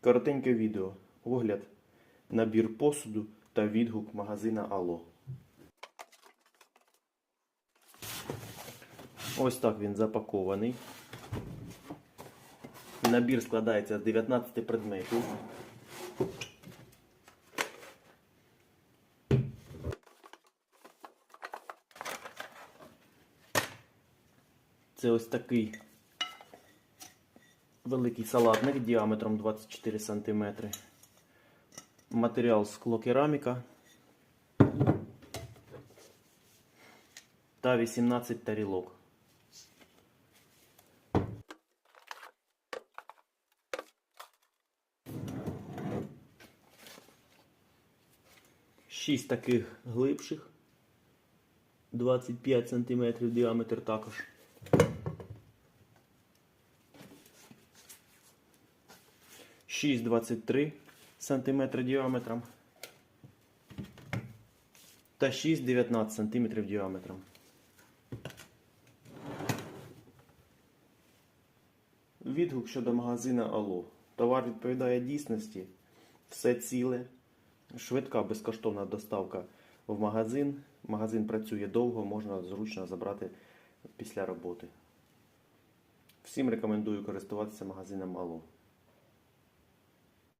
Коротеньке відео. Огляд, набір посуду та відгук магазина Алло. Ось так він запакований. Набір складається з 19 предметів. Це ось такий великий салатник діаметром 24 см. Матеріал склокераміка та 18 тарілок. Шість таких глибших, 25 см діаметр також. Шість 23 см діаметром та 6,19 см діаметром. Відгук щодо магазина Алло. Товар відповідає дійсності, все ціле, швидка безкоштовна доставка в магазин. Магазин працює довго, можна зручно забрати після роботи. Всім рекомендую користуватися магазином Алло.